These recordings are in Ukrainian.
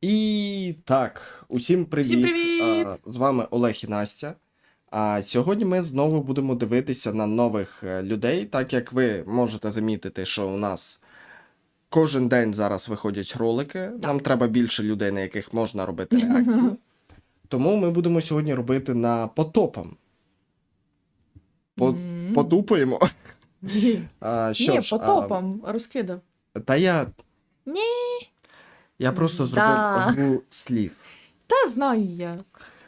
І так, усім привіт. Всім привіт! А, з вами Олег і Настя. А сьогодні ми знову будемо дивитися на нових е, людей, так як ви можете замітити, що у нас кожен день зараз виходять ролики. Нам треба більше людей, на яких можна робити реакції. Тому ми будемо сьогодні робити на потопом. По. Потупаємо. Ні, А, що Ні ж, по а, розкидав. Та я. Ні. Я просто зробив Да. гру слів. Та знаю я.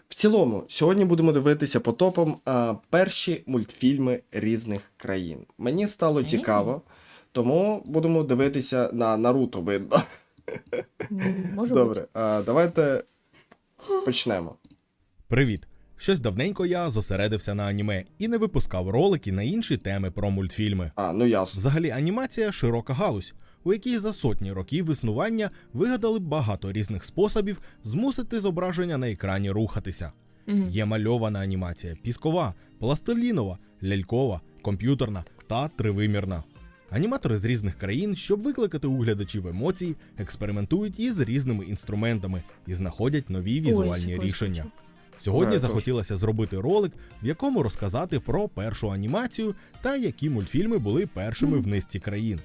В цілому, сьогодні будемо дивитися по топам а, перші мультфільми різних країн. Мені стало Ей. цікаво, тому будемо дивитися на Наруто видно. М, Може Добре, а, давайте почнемо. Привіт! Щось давненько я зосередився на аніме і не випускав ролики на інші теми про мультфільми. А, ну ясно. Взагалі, анімація широка галузь, у якій за сотні років існування вигадали багато різних способів змусити зображення на екрані рухатися. Мгм. Є мальована анімація, піскова, пластилінова, лялькова, комп'ютерна та тривимірна. Аніматори з різних країн, щоб викликати у глядачів емоції, експериментують із різними інструментами і знаходять нові візуальні секундочку. рішення. Сьогодні Да, захотілося зробити ролик, в якому розказати про першу анімацію та які мультфільми були першими в низці країн.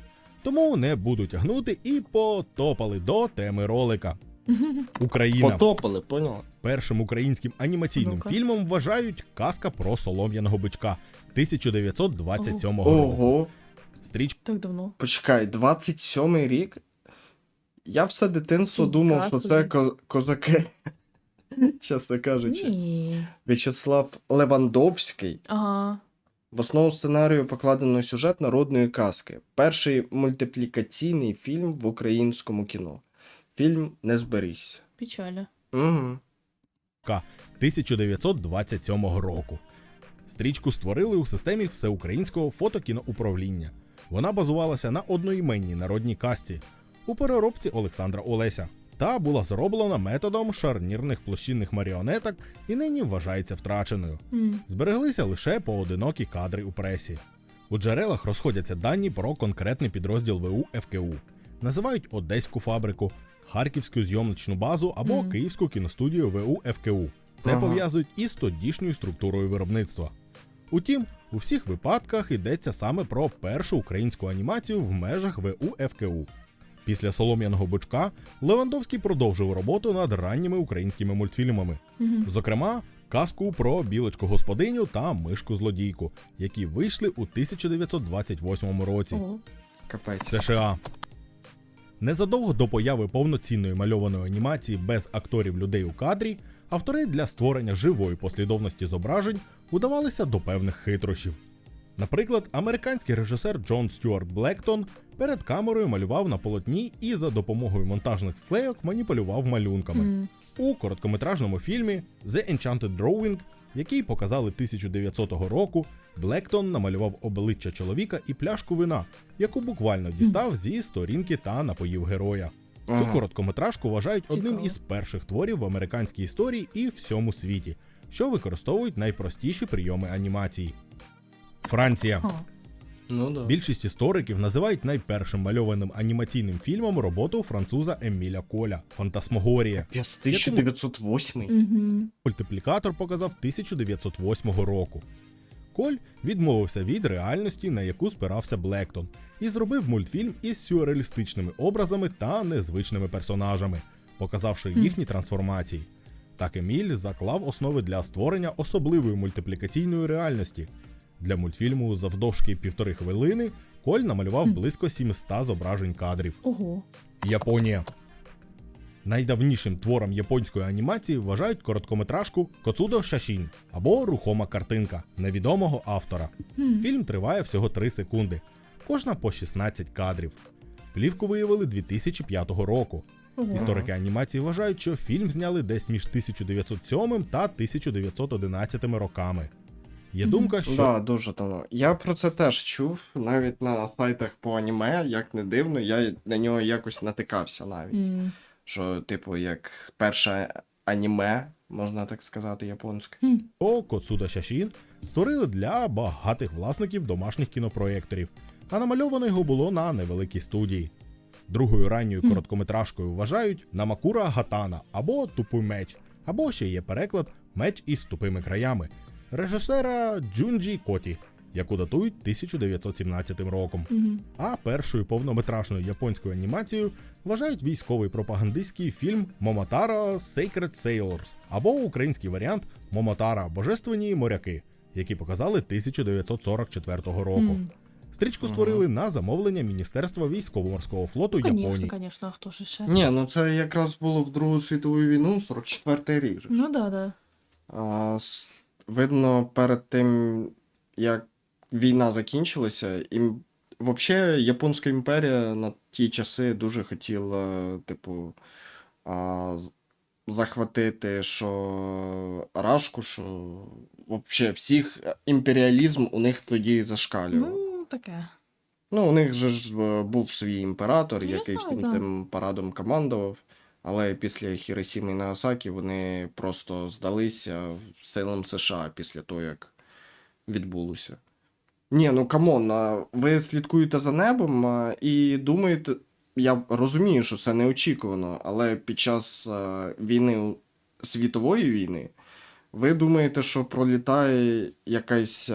Тому не буду тягнути і потопали до теми ролика. Україна Потопали, поняла? першим українським анімаційним Ну-ка. фільмом вважають казка про солом'яного бичка 1927 року. Ого, Стрічка Так давно. почекай, 27-й рік. Я все дитинство Фу, думав, що це ко- козаки. Чесно кажучи. Ні. В'ячеслав Левандовський. Ага. В основу сценарію покладено сюжет народної казки. Перший мультиплікаційний фільм в українському кіно. Фільм не зберігся. Печаля. Угу. 1927 року. Стрічку створили у системі всеукраїнського фотокіноуправління. Вона базувалася на одноіменній народній казці у переробці Олександра Олеся та була зроблена методом шарнірних площинних маріонеток і нині вважається втраченою. М. Збереглися лише поодинокі кадри у пресі. У джерелах розходяться дані про конкретний підрозділ ВУ ФКУ. Називають Одеську фабрику, Харківську зйомничну базу або Мгм. Київську кіностудію ВУ ФКУ. Це Ага. пов'язують із тодішньою структурою виробництва. Утім, у всіх випадках йдеться саме про першу українську анімацію в межах ВУ ФКУ. Після солом'яного бичка Левандовський продовжив роботу над ранніми українськими мультфільмами. Мгм. Зокрема, казку про білочку господиню та мишку злодійку, які вийшли у 1928 році Ого. Капець. США. Незадовго до появи повноцінної мальованої анімації без акторів людей у кадрі, автори для створення живої послідовності зображень удавалися до певних хитрощів. Наприклад, американський режисер Джон Стюарт Блектон перед камерою малював на полотні і за допомогою монтажних склейок маніпулював малюнками. М. У короткометражному фільмі The Enchanted Drawing, який показали 1900 року, Блектон намалював обличчя чоловіка і пляшку вина, яку буквально дістав зі сторінки та напоїв героя. Цю Ага. короткометражку вважають одним Цікаво. із перших творів в американській історії і всьому світі, що використовують найпростіші прийоми анімації. Франція. Ну да. Більшість істориків називають найпершим мальованим анімаційним фільмом роботу француза Еміля Коля Фантасмогорія. П'яс 1908 Мгм. Мультиплікатор показав 1908 року. Коль відмовився від реальності, на яку спирався Блектон, і зробив мультфільм із сюрреалістичними образами та незвичними персонажами, показавши їхні трансформації. Так Еміль заклав основи для створення особливої мультиплікаційної реальності. Для мультфільму завдовжки півтори хвилини Коль намалював близько 700 зображень кадрів. Ого. Японія. Найдавнішим твором японської анімації вважають короткометражку Коцудо Шашін або Рухома картинка невідомого автора. Фільм триває всього 3 секунди, кожна по 16 кадрів. Плівку виявили 2005 року. Історики анімації вважають, що фільм зняли десь між 1907 та 1911 роками. Є думка, що Да, дуже давно. Я про це теж чув, навіть на сайтах по аніме, як не дивно, я на нього якось натикався навіть. М. Що, типу, як перше аніме, можна так сказати, японське. О Коцуда Шашін створили для багатих власників домашніх кінопроєкторів, а намальовано його було на невеликій студії. Другою ранньою Хм. короткометражкою вважають Намакура Гатана або Тупий меч, або ще є переклад Меч із тупими краями режисера Джунджі Коті, яку датують 1917 роком. Угу. А першою повнометражною японською анімацією вважають військовий пропагандистський фільм Момотара Sacred Sailors або український варіант Момотара Божественні моряки, які показали 1944 року. Стрічку Ага. створили на замовлення Міністерства військово-морського флоту Конечно, Японії. конечно, хто ж ще? Ні, ну це якраз було в Другу світову війну, 44-й рік. же. Ну да, да. А, видно, перед тим, як війна закінчилася, ім... взагалі Японська імперія на ті часи дуже хотіла, типу, а, захватити що Рашку, що взагалі всіх імперіалізм у них тоді зашкалював. Ну, таке. Ну, у них же ж е, був свій імператор, Я який знаю, всім так. цим парадом командував. Але після Хіросіми і Нагасакі вони просто здалися силам США після того, як відбулося. Ні, ну камон, ви слідкуєте за небом і думаєте, я розумію, що це неочікувано, але під час війни, світової війни, ви думаєте, що пролітає якась,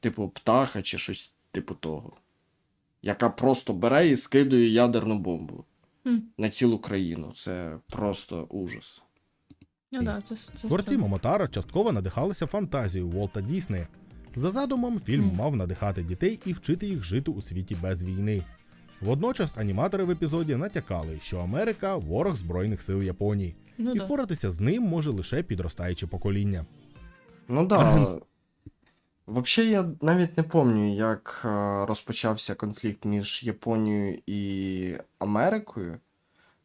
типу, птаха чи щось типу того, яка просто бере і скидує ядерну бомбу На цілу країну. Це просто ужас. Ну да, це, це Творці. Момотара частково надихалися фантазією Волта Діснея. За задумом, фільм Мгм. мав надихати дітей і вчити їх жити у світі без війни. Водночас аніматори в епізоді натякали, що Америка ворог Збройних сил Японії, Ну і да. впоратися з ним може лише підростаюче покоління. Ну да. Взагалі, я навіть не пам'ятаю, як е, розпочався конфлікт між Японією і Америкою.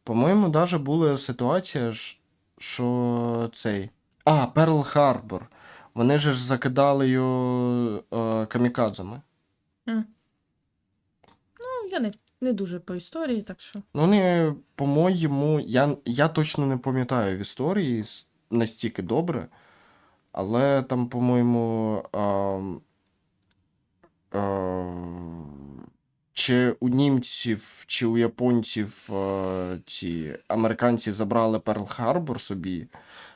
По-моєму, навіть була ситуація, що цей. А, Перл Харбор. Вони же ж закидали його е, камікадзами. Ну, я не, не дуже по історії, так що. Ну, вони, по-моєму, я, я точно не пам'ятаю в історії настільки добре, але там, по-моєму, чи у німців, чи у японців ці американці забрали Перл Харбор собі,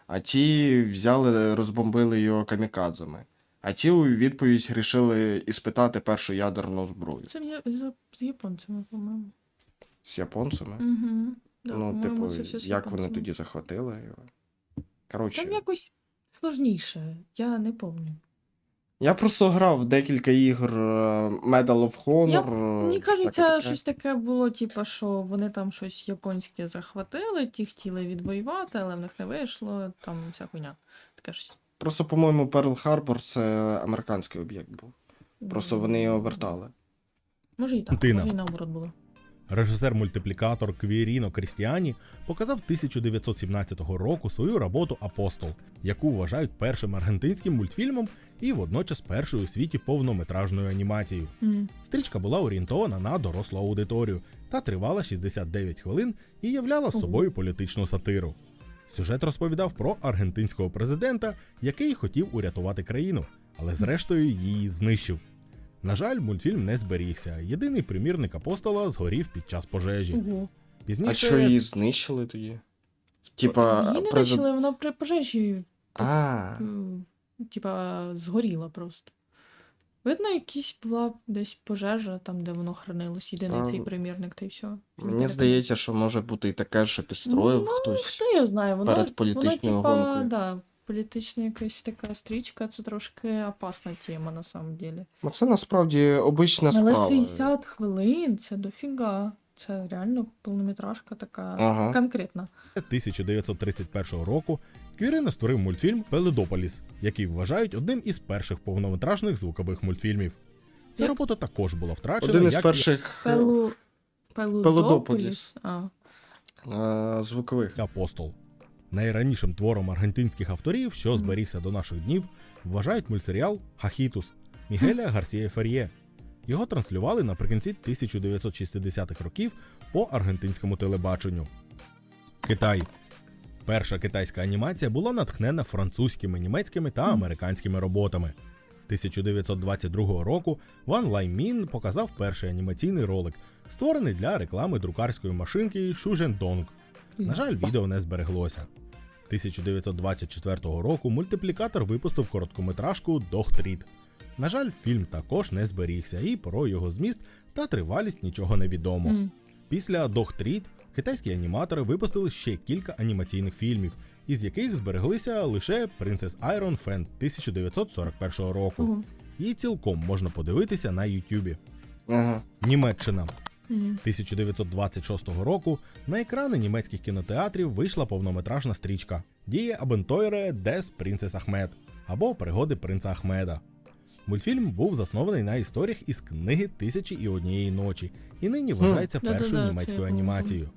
а ті взяли, розбомбили його камікадзами. А ті у відповідь рішили іспитати першу ядерну зброю Це з, японцями, по-моєму. з японцями. Угу. Да, Ну, типу, як вони тоді захватили його. Коротше, Там якось сложніше, я не пам'ятаю. я просто грав в декілька ігор е, Medal of Honor. Е, Мені кажеться, таке. щось таке було, типу, що вони там щось японське захватили, ті хотіли відвоювати, але в них не вийшло, там вся хуйня. Таке щось. Просто, по-моєму, Перл Харбор це американський об'єкт був. Просто вони його вертали. Може і так, Тина. може і наоборот було. Режисер-мультиплікатор Квіріно Крістіані показав 1917 року свою роботу Апостол, яку вважають першим аргентинським мультфільмом і водночас першою у світі повнометражною анімацією. Мгм. Стрічка була орієнтована на дорослу аудиторію та тривала 69 хвилин і являла собою політичну сатиру. Сюжет розповідав про аргентинського президента, який хотів урятувати країну, але зрештою її знищив. На жаль, мультфільм не зберігся. Єдиний примірник апостола згорів під час пожежі. Ого. Пізніше А що її знищили тоді? Типа, Її не презид- знищили, вона при пожежі, А, типа, згоріла просто. Видно, якась була десь пожежа, там, де воно хранилось, єдиний твій примірник, та й все. мені здається, що може бути і таке, що підстроїв ну, хтось. Хто я знаю, воно, перед політичною воно, типа, гонкою. да, політична якась така стрічка, це трошки опасна тема на самом деле. Ну, це насправді обична Але справа. 60 хвилин це дофіга. Це реально повнометражка така Ага. конкретна. 1931 року Квірина створив мультфільм Пеледополіс, який вважають одним із перших повнометражних звукових мультфільмів. Ця Як? робота також була втрачена. Один із як перших е, Пелу... Пелудополіс. Пелудополіс. А. е, звукових. Апостол. Найранішим твором аргентинських авторів, що зберігся до наших днів, вважають мультсеріал Хахітус Мігеля Гарсія Фер'є. Його транслювали наприкінці 1960-х років по аргентинському телебаченню. Китай. Перша китайська анімація була натхнена французькими, німецькими та американськими роботами. 1922 року Ван Лаймін показав перший анімаційний ролик, створений для реклами друкарської машинки Shujendong. На жаль, відео не збереглося. 1924 року мультиплікатор випустив короткометражку Дохтріт. На жаль, фільм також не зберігся, і про його зміст та тривалість нічого не відомо. М. Після Дохтріт китайські аніматори випустили ще кілька анімаційних фільмів, із яких збереглися лише Принцес Айрон Фен 1941 року. Її цілком можна подивитися на Ютубі. Ага. Німеччина. 1926 року на екрани німецьких кінотеатрів вийшла повнометражна стрічка Діє Абентойре Дес Принцес Ахмед або Пригоди принца Ахмеда. Мультфільм був заснований на історіях із книги Тисячі і однієї ночі і нині вважається першою німецькою анімацією.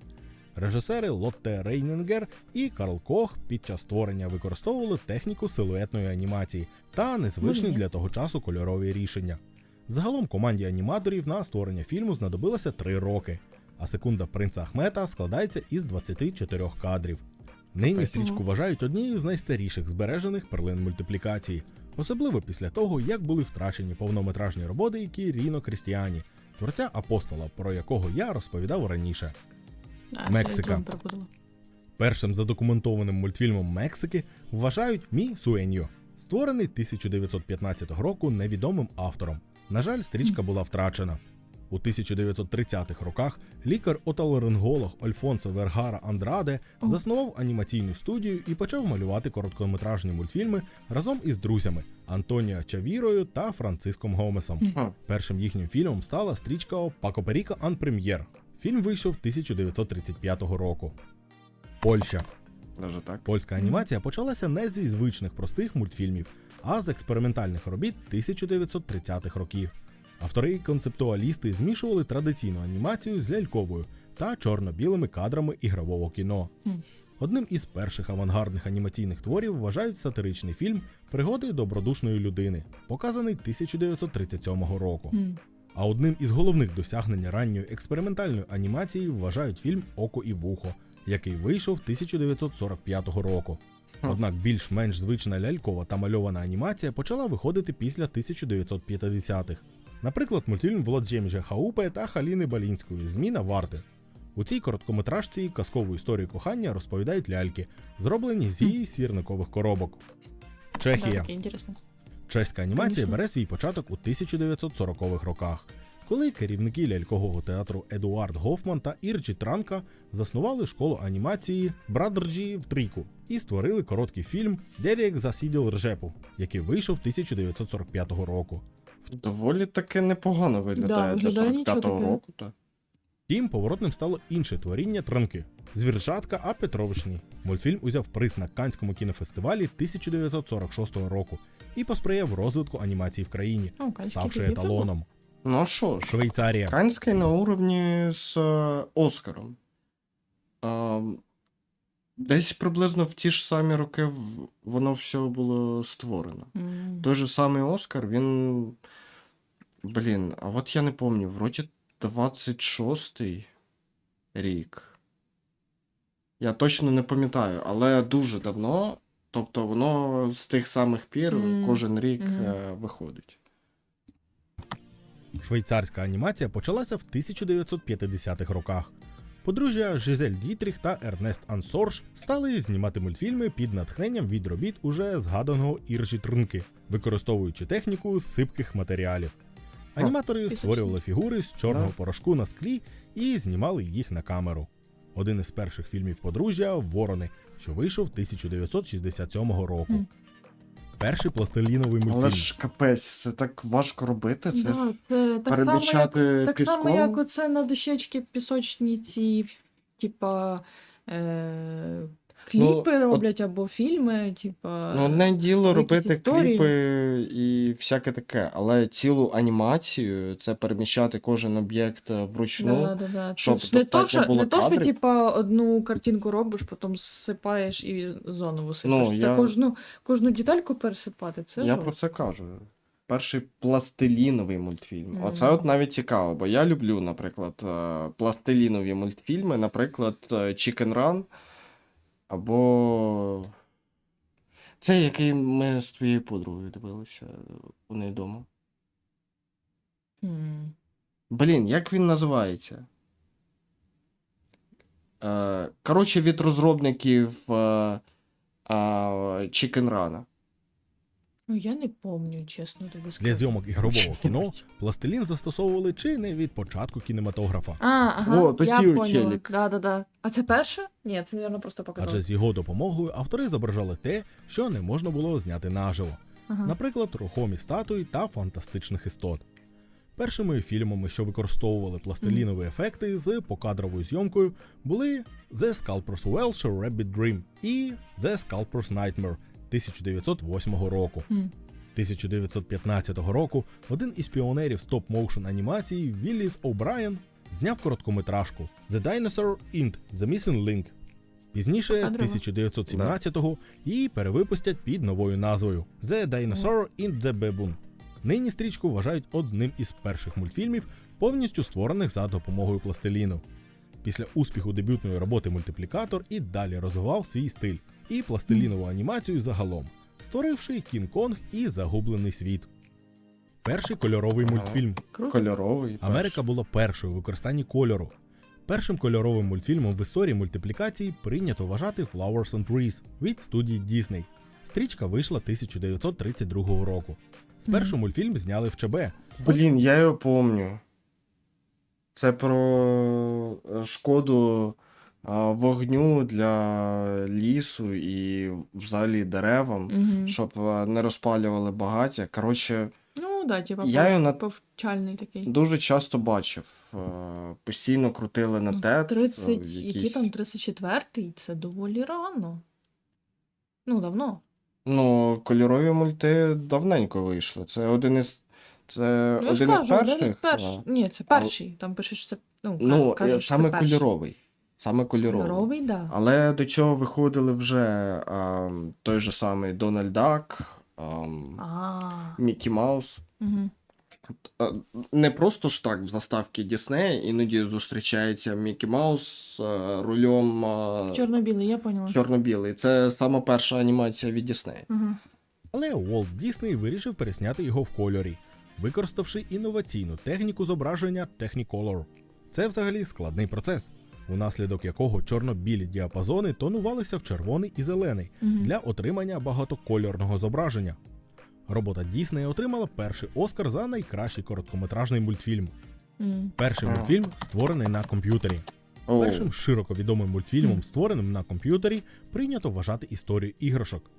Режисери Лотте Рейнінгер і Карл Кох під час створення використовували техніку силуетної анімації та незвичні для того часу кольорові рішення. Загалом команді аніматорів на створення фільму знадобилося 3 роки, а секунда принца Ахмета складається із 24 кадрів. Нині стрічку вважають однією з найстаріших збережених перлин мультиплікації, особливо після того, як були втрачені повнометражні роботи Кіріно Крістіані, творця апостола, про якого я розповідав раніше. А, Мексика. Першим задокументованим мультфільмом Мексики вважають Мі Суеньо, створений 1915 року невідомим автором. На жаль, стрічка була втрачена. У 1930-х роках лікар-отоларинголог Альфонсо Вергара Андраде заснував анімаційну студію і почав малювати короткометражні мультфільми разом із друзями Антоніо Чавірою та Франциском Гомесом. Першим їхнім фільмом стала стрічка Пако Періка Ан Прем'єр. Фільм вийшов 1935 року. Польща. даже так. Польська анімація почалася не зі звичних простих мультфільмів, а з експериментальних робіт 1930-х років. Автори і концептуалісти змішували традиційну анімацію з ляльковою та чорно-білими кадрами ігрового кіно. Одним із перших авангардних анімаційних творів вважають сатиричний фільм Пригоди добродушної людини, показаний 1937 року. А одним із головних досягнень ранньої експериментальної анімації вважають фільм Око і вухо, який вийшов 1945 року. Однак більш-менш звична лялькова та мальована анімація почала виходити після 1950-х. Наприклад, мультфільм Володзємжа Хаупе та Халіни Балінської Зміна варти. У цій короткометражці казкову історію кохання розповідають ляльки, зроблені з її сірникових коробок. Чехія. Чеська анімація бере свій початок у 1940-х роках, коли керівники лялькового театру Едуард Гофман та Ірджі Транка заснували школу анімації Брадрджі в Тріку і створили короткий фільм Дерек засіділ ржепу, який вийшов 1945 року. Доволі таки непогано виглядає Да, для 45-го року. Та. Втім, поворотним стало інше творіння Транки Звіржатка А Петровичні. Мультфільм узяв приз на Канському кінофестивалі 1946 року і посприяв розвитку анімації в країні, О, ставши еталоном. Ну що ж, Швейцарія. Канський на уровні з е, Оскаром. А, десь приблизно в ті ж самі роки в- воно все було створено. М. Той же самий Оскар, він. Блін, а от я не пам'ятаю, вроді 26-й рік. Я точно не пам'ятаю, але дуже давно. Тобто воно з тих самих пір Мгм. кожен рік Мгм. е, виходить. Швейцарська анімація почалася в 1950-х роках. Подружжя Жизель Дітріх та Ернест Ансорж стали знімати мультфільми під натхненням від робіт уже згаданого Іржі Трунки, використовуючи техніку сипких матеріалів. Аніматори створювали фігури з чорного порошку на склі і знімали їх на камеру. Один із перших фільмів подружжя Ворони, що вийшов 1967 року. Перший пластиліновий мультфільм. Але ж капець, це так важко робити. Це Да, це так само, як, перемічати так піском. само, як оце на дощечки пісочні ці, типа, е, кліпи Ну, от- роблять або фільми, типа. Ну, одне діло робити історії. кліпи і всяке таке, але цілу анімацію це переміщати кожен об'єкт е, вручну. да, да, да. Щоб не то, що, було не то, що типа, одну картинку робиш, потім зсипаєш і заново сипаєш. Ну, я- кожну, кожну детальку пересипати. Це Я жорстко. про це кажу. Перший пластиліновий мультфільм. Мгм. Оце от навіть цікаво, бо я люблю, наприклад, е, пластилінові мультфільми, наприклад, е, Chicken Run або. Цей, який ми з твоєю подругою дивилися у неї вдома. Mm. Блін, як він називається? Е, коротше, від розробників е, е, Chicken Run. Ну, я не пам'ятаю, чесно тобі сказати. Для зйомок ігрового кіно пластилін застосовували чи не від початку кінематографа, А, ага, О, то я ті поняла. Да, да, да. А це перше? Ні, це, мабуть, просто показав. адже з його допомогою автори зображали те, що не можна було зняти наживо. Ага. наприклад, рухомі статуї та фантастичних істот. Першими фільмами, що використовували пластилінові ефекти з покадровою зйомкою, були The Sculptor's Welsh Rabbit Dream і The Sculptor's Nightmare 1908 року. М. 1915 року один із піонерів стоп-моушен анімації Вілліс О'Брайен зняв короткометражку The Dinosaur Int The Missing Link. Пізніше, 1917-го, її перевипустять під новою назвою The Dinosaur Int The Baboon. Нині стрічку вважають одним із перших мультфільмів, повністю створених за допомогою пластиліну. Після успіху дебютної роботи мультиплікатор і далі розвивав свій стиль і пластилінову анімацію загалом, створивши Кінг-Конг і Загублений світ. Перший кольоровий мультфільм. Круто. Америка була першою у використанні кольору. Першим кольоровим мультфільмом в історії мультиплікації прийнято вважати Flowers and Trees від студії Disney. Стрічка вийшла 1932 року. Спершу мультфільм зняли в ЧБ. Блін, я його помню. Це про е, шкоду вогню для лісу і взагалі деревам, Мгм. щоб е, не розпалювали багаття. Коротше, Ну, да, типа Я пов- його на- повчальний такий. дуже часто бачив. е, Постійно крутили на Ну, тет. е, 30, який якісь- там 34-й, це доволі рано. Ну, давно. Ну, кольорові мульти давненько вийшли. Це один із. Це Ну, я ж один із кажу, один перших. із перших. а, Ні, це перший. Там пише, що це. Ну, Ну, кажуть, е, саме перший. кольоровий. Саме кольоровий. Кольоровий, да. Але до цього виходили вже а, той же самий Дональд Дак. Мікі Маус. Угу. Не просто ж так в заставці Діснея іноді зустрічається Мікі Маус а, Чорно-білий, я поняла. чорно-білий. Це сама перша анімація від Діснея. Угу. Але Уолт Дісней вирішив пересняти його в кольорі, використавши інноваційну техніку зображення Technicolor. Це взагалі складний процес, унаслідок якого чорно-білі діапазони тонувалися в червоний і зелений для отримання багатокольорного зображення. Робота Діснея отримала перший Оскар за найкращий короткометражний мультфільм. Перший мультфільм створений на комп'ютері. Першим широко відомим мультфільмом, створеним на комп'ютері, прийнято вважати історію іграшок.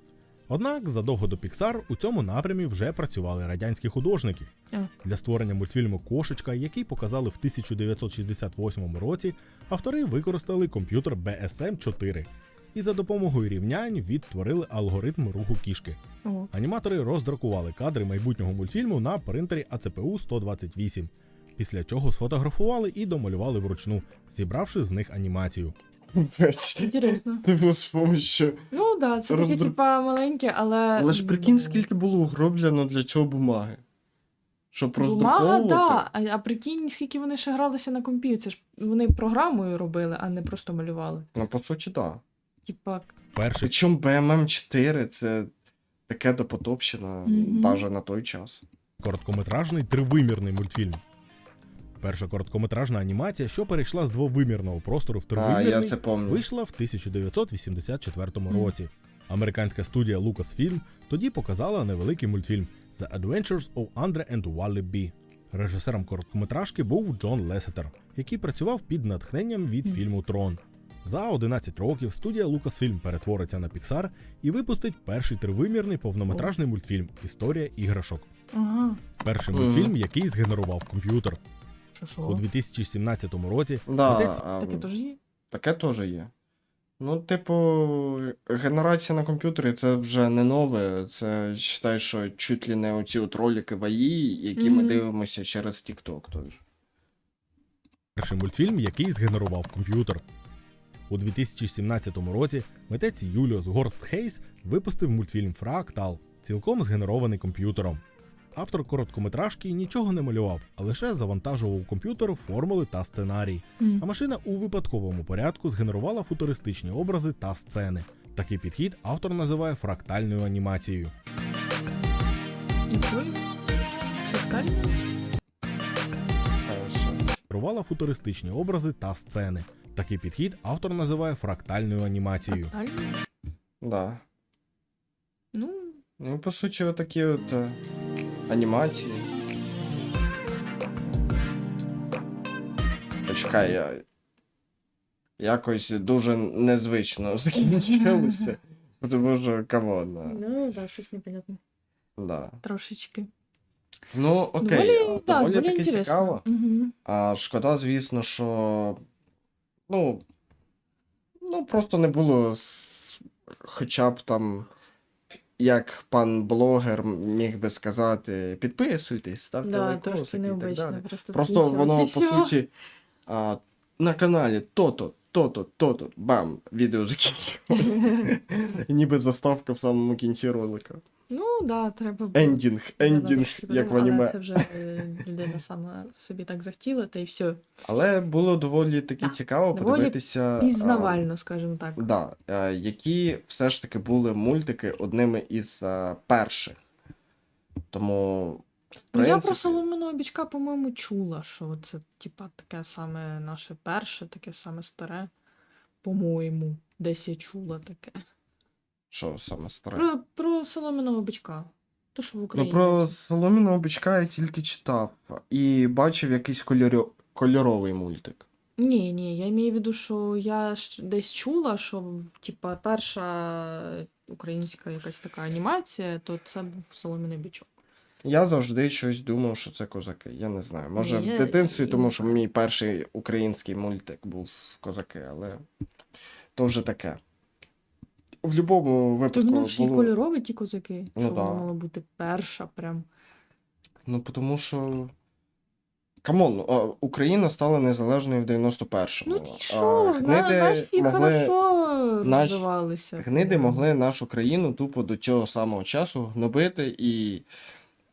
Однак задовго до Pixar у цьому напрямі вже працювали радянські художники. А. Для створення мультфільму Кошечка, який показали в 1968 році, автори використали комп'ютер BSM-4 і за допомогою рівнянь відтворили алгоритм руху кішки. О. Аніматори роздрукували кадри майбутнього мультфільму на принтері ACPU 128, після чого сфотографували і домалювали вручну, зібравши з них анімацію. Інтересно. Типу, з помощью. Ну, да, це таке, типа, маленьке, але. Але ж прикинь, скільки було гроблено для цього бумаги. Щоб Бумага, роздруковувати. да. А, а прикинь, скільки вони ще гралися на комп'ютері. Це ж вони програмою робили, а не просто малювали. Ну, по суті, так. Да. Типа, Перший Причому BMM 4 це таке допотопщина, Мгм. навіть на той час. короткометражний тривимірний мультфільм. Перша короткометражна анімація, що перейшла з двовимірного простору в А, тривимірний, я це пам'ятаю. вийшла в 1984 Мгм. році. Американська студія Lucasfilm тоді показала невеликий мультфільм The Adventures of Andre and Wally B. Режисером короткометражки був Джон Лесетер, який працював під натхненням від фільму Трон. За 11 років студія Lucasfilm перетвориться на Pixar і випустить перший тривимірний повнометражний мультфільм Історія іграшок. ага. Перший мультфільм, який згенерував комп'ютер. Що У 2017 році Да, а, Таке теж є? таке теж є. Ну, типу, генерація на комп'ютері це вже не нове. Це вважаю, що чуть ли не оці от ролики в АІ, які ми Мгм. дивимося через TikTok. Той перший мультфільм, який згенерував комп'ютер. У 2017 році митець Юліус Горст Хейс випустив мультфільм Фрактал, цілком згенерований комп'ютером. Автор короткометражки нічого не малював, а лише завантажував у комп'ютер формули та сценарій. М. А машина у випадковому порядку згенерувала футуристичні образи та сцени. Такий підхід автор називає фрактальною анімацією. Фрактальною? Та футуристичні образи та сцени. Такий підхід автор називає фрактальною анімацією. Фрактально? Да. Ну, Ну, по суті, отакі от е, анімації. Почекай, я. Якось дуже незвично закінчилося. Тому що камон. ну да, щось непонятне. Да. Трошечки. Ну, окей, доволі, а, да, доволі доволі таки інтересно. цікаво. Угу. А шкода, звісно, що. Ну. Ну, просто не було хоча б там. Як пан блогер міг би сказати, підписуйтесь, ставте Да, лайкосики і так далі. Просто, Просто воно, по суті, а, на каналі то-то, то-то, то-то, бам, відео закінчилось. Ніби заставка в самому кінці ролика. Ну, да, треба було. Ендінг, ендінг, як в але аніме. Це вже е, людина сама собі так захотіла, та й все. Але було доволі таки Да, цікаво доволі подивитися. а, Пізнавально, скажімо так. Да, е, які все ж таки були мультики одними із е, перших. Тому, в Ну, принципі, Я про соломиного бічка, по-моєму, чула, що це, типа, таке саме наше перше, таке саме старе. По-моєму, десь я чула таке. Що саме старе. Про, про соломиного бичка. То, що в Ну, про соломіного бичка я тільки читав і бачив якийсь кольорю... кольоровий мультик. Ні, ні, я маю в виду, що я десь чула, що типа перша українська якась така анімація, то це був соломіний бичок. Я завжди щось думав, що це козаки. Я не знаю. Може, Ні, в дитинстві, я тому що мій перший український мультик був козаки, але то вже таке. В будь-якому То випадку ну ж і було. кольорові ті козаки, Ну що да. воно мало бути перша прям. Ну, тому що. Камон, а, Україна стала незалежною в 91-му. Ну ти а що, гниди наші могли... хорошо наш- розвивалися. Гниди могли нашу країну тупо до цього самого часу гнобити і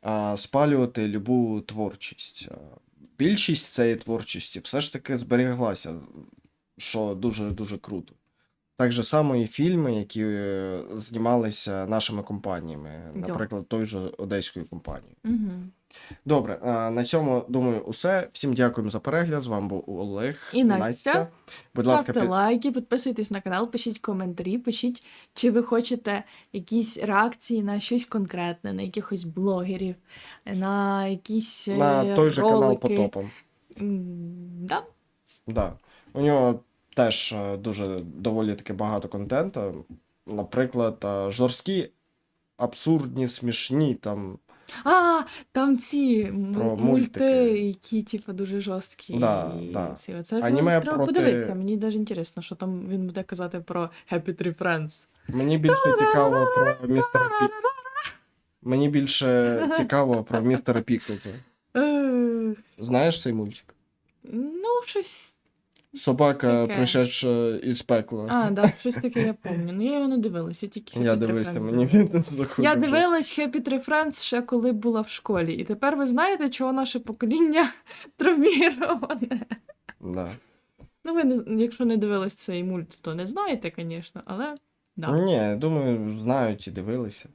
а, спалювати любу творчість. А, Більшість цієї творчості все ж таки зберіглася, що дуже-дуже круто. Так же само і фільми, які е, знімалися нашими компаніями, Да. наприклад, той же одеською компанією. Угу. Добре, на цьому думаю, усе. Всім дякуємо за перегляд. З вами був Олег І Настя. Будь Ставте ласка, під... лайки, підписуйтесь на канал, пишіть коментарі, пишіть, чи ви хочете якісь реакції на щось конкретне, на якихось блогерів, на якісь е, на той же канал по ролики. топам. М, Да? Да. У нього теж е, дуже доволі таки багато контенту. Наприклад, е, жорсткі, абсурдні, смішні там. А, там ці Про мульти, які, типу, дуже жорсткі. Да, і да. ці. Це Аніме треба проти- подивитися. Мені навіть інтересно, що там він буде казати про Happy Tree Friends. Мені більше цікаво про містера Пі... Мені більше цікаво про містера Піклза. Знаєш цей мультик? Ну, щось. Собака, Таке. пришедша із пекла. А, да, щось таке я пам'ятаю. Ну, я його не дивилася, тільки Я Happy Tree дивився, Friends мені дивилася. він заходив. Я дивилась Happy Tree Friends ще коли була в школі. І тепер ви знаєте, чого наше покоління травміроване. Да. Ну, ви не, якщо не дивились цей мульт, то не знаєте, звісно, але да. Ні, думаю, знають і дивилися.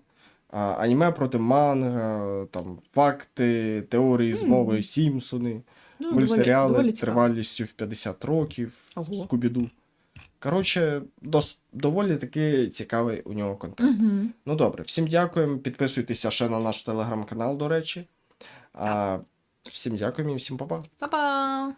А, аніме проти манга, там факти, теорії змови Сімпсони, Ну, мультсеріали доволі доволі тривалістю в 50 років, Ого. Скубіду. Коротше, дос, доволі таки цікавий у нього контент. Угу. Ну добре, всім дякуємо. Підписуйтеся ще на наш телеграм-канал, до речі. А, всім дякуємо і всім па-па. Па-па!